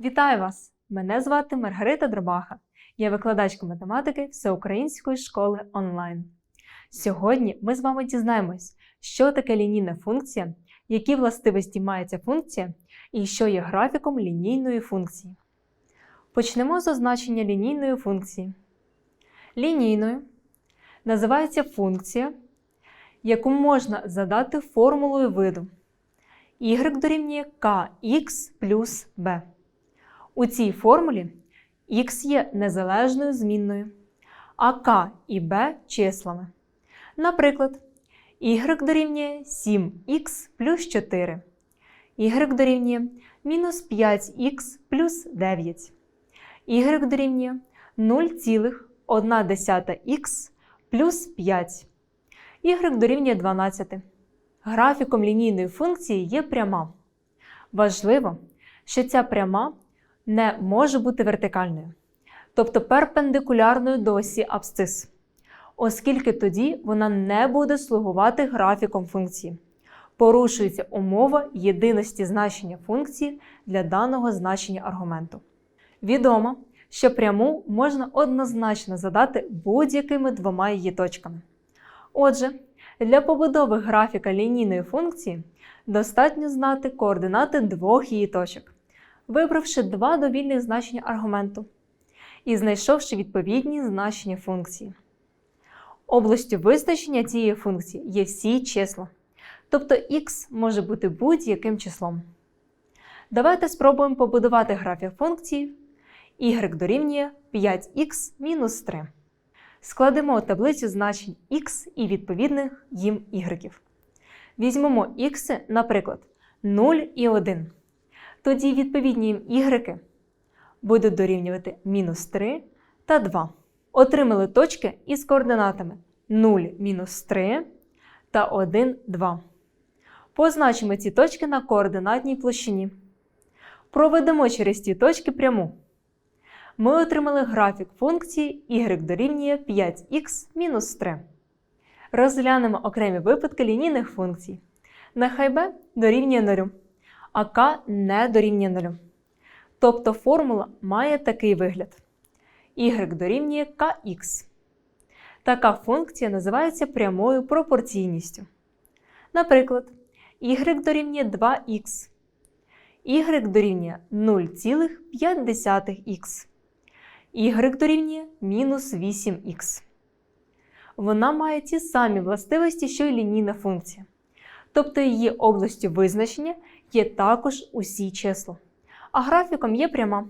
Вітаю вас! Мене звати Маргарита Дробаха. Я викладачка математики Всеукраїнської школи онлайн. Сьогодні ми з вами дізнаємось, що таке лінійна функція, які властивості має ця функція і що є графіком лінійної функції. Почнемо з означення лінійної функції. Лінійною називається функція, яку можна задати формулою виду y дорівнює kx плюс b. У цій формулі x є незалежною змінною, а k і b числами. Наприклад, y дорівнює 7х плюс 4, y дорівнює мінус 5х плюс 9, y дорівнює 0,1х плюс 5, y дорівнює 12. Графіком лінійної функції є пряма. Важливо, що ця пряма не може бути вертикальною, тобто перпендикулярною до осі абсцис, оскільки тоді вона не буде слугувати графіком функції. Порушується умова єдиності значення функції для даного значення аргументу. Відомо, що пряму можна однозначно задати будь-якими двома її точками. Отже, для побудови графіка лінійної функції достатньо знати координати двох її точок, вибравши два довільних значення аргументу і знайшовши відповідні значення функції. Областю визначення цієї функції є всі числа, тобто х може бути будь-яким числом. Давайте спробуємо побудувати графік функції y дорівнює 5х мінус 3. Складемо таблицю значень x і відповідних їм y. Візьмемо x, наприклад, 0 і 1. Тоді відповідні y будуть дорівнювати мінус 3 та 2. Отримали точки із координатами 0 мінус 3 та 1 2. Позначимо ці точки на координатній площині. Проведемо через ці точки пряму ми отримали графік функції y дорівнює 5х мінус 3. Розглянемо окремі випадки лінійних функцій. Нехай b дорівнює 0, а k не дорівнює 0. Тобто формула має такий вигляд: y дорівнює kx. Така функція називається прямою пропорційністю. Наприклад, y дорівнює 2х, y дорівнює 0,5х y дорівнює мінус 8х. Вона має ті самі властивості, що й лінійна функція. Тобто її областю визначення є також усі числа. А графіком є пряма.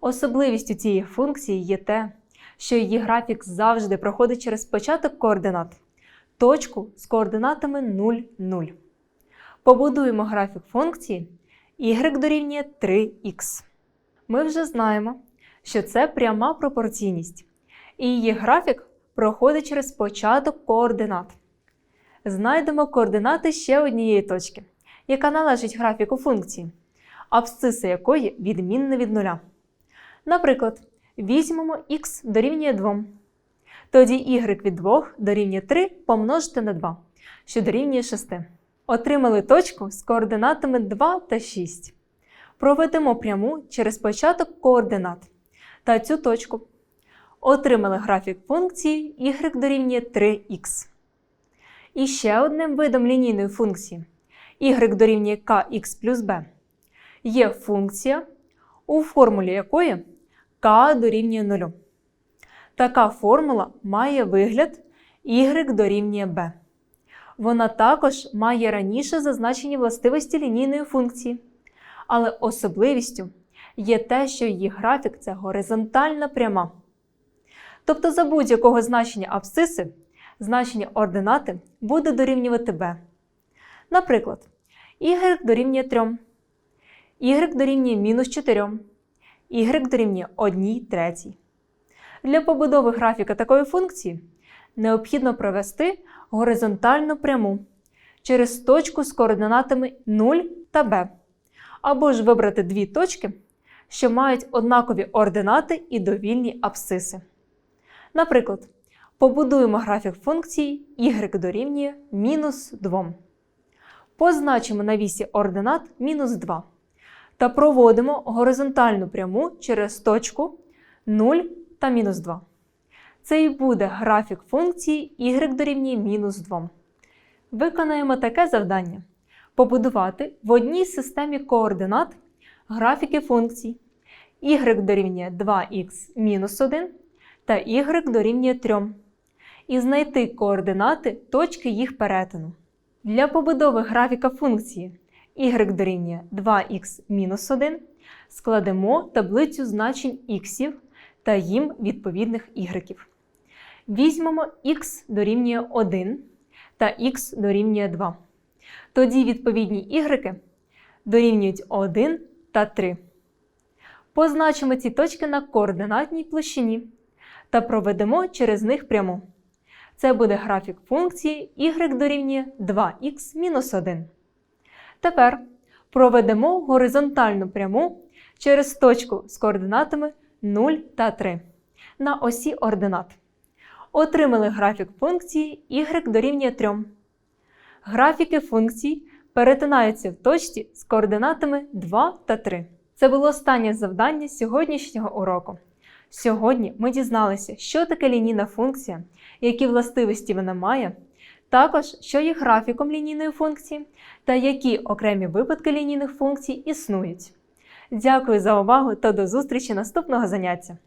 Особливістю цієї функції є те, що її графік завжди проходить через початок координат, точку з координатами 0, 0. Побудуємо графік функції y дорівнює 3х. Ми вже знаємо, що це пряма пропорційність, і її графік проходить через початок координат. Знайдемо координати ще однієї точки, яка належить графіку функції, абсциса якої відмінна від нуля. Наприклад, візьмемо х дорівнює 2. Тоді y від 2 дорівнює 3 помножити на 2, що дорівнює 6. Отримали точку з координатами 2 та 6. Проведемо пряму через початок координат та цю точку. Отримали графік функції y дорівнює 3х. І ще одним видом лінійної функції y дорівнює kx плюс b є функція, у формулі якої k дорівнює 0. Така формула має вигляд y дорівнює b. Вона також має раніше зазначені властивості лінійної функції, але особливістю є те, що її графік це горизонтальна пряма. Тобто за будь-якого значення абсциси значення ординати буде дорівнювати b. Наприклад, y дорівнює 3, y дорівнює мінус 4, y дорівнює 1 третій. Для побудови графіка такої функції необхідно провести горизонтальну пряму через точку з координатами 0 та b, або ж вибрати дві точки що мають однакові ординати і довільні абсциси. Наприклад, побудуємо графік функції y дорівнює мінус 2. Позначимо на вісі ординат мінус 2. та проводимо горизонтальну пряму через точку 0 та мінус 2. Це і буде графік функції y дорівнює мінус 2. Виконаємо таке завдання: побудувати в одній системі координат графіки функцій y дорівнює 2х мінус 1 та y дорівнює 3 і знайти координати точки їх перетину. Для побудови графіка функції y дорівнює 2х-1 складемо таблицю значень х та їм відповідних y. Візьмемо х дорівнює 1 та х дорівнює 2. Тоді відповідні y дорівнюють 1 та 3. Позначимо ці точки на координатній площині та проведемо через них пряму. Це буде графік функції y дорівнює 2х мінус 1. Тепер проведемо горизонтальну пряму через точку з координатами 0 та 3 на осі ординат. Отримали графік функції y дорівнює 3. Графіки функцій перетинаються в точці з координатами 2 та 3. Це було останнє завдання сьогоднішнього уроку. Сьогодні ми дізналися, що таке лінійна функція, які властивості вона має, також що є графіком лінійної функції та які окремі випадки лінійних функцій існують. Дякую за увагу та до зустрічі наступного заняття!